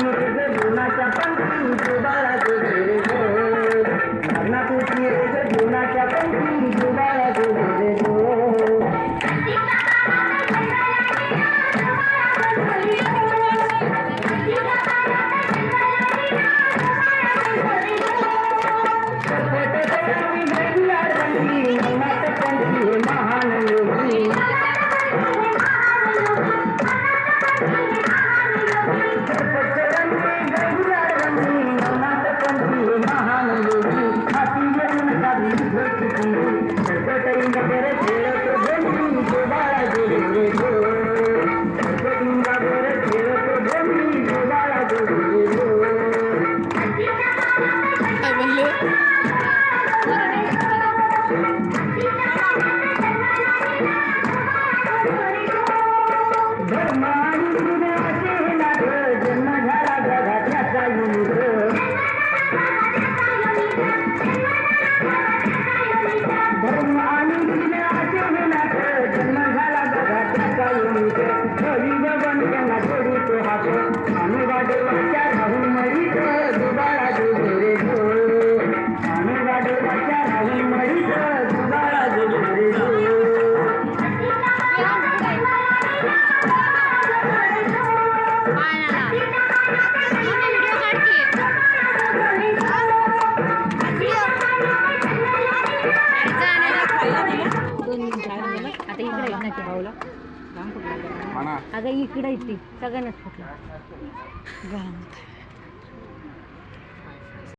पूछिए झूना क्या पंखी दोबारा दो मेरे को ना पूछिए झूना क्या पंखी दोबारा दो मेरे को महान योगी कोणाच्या भाऊला? अगं इकडं इथे सगळ्यांनाच फुटला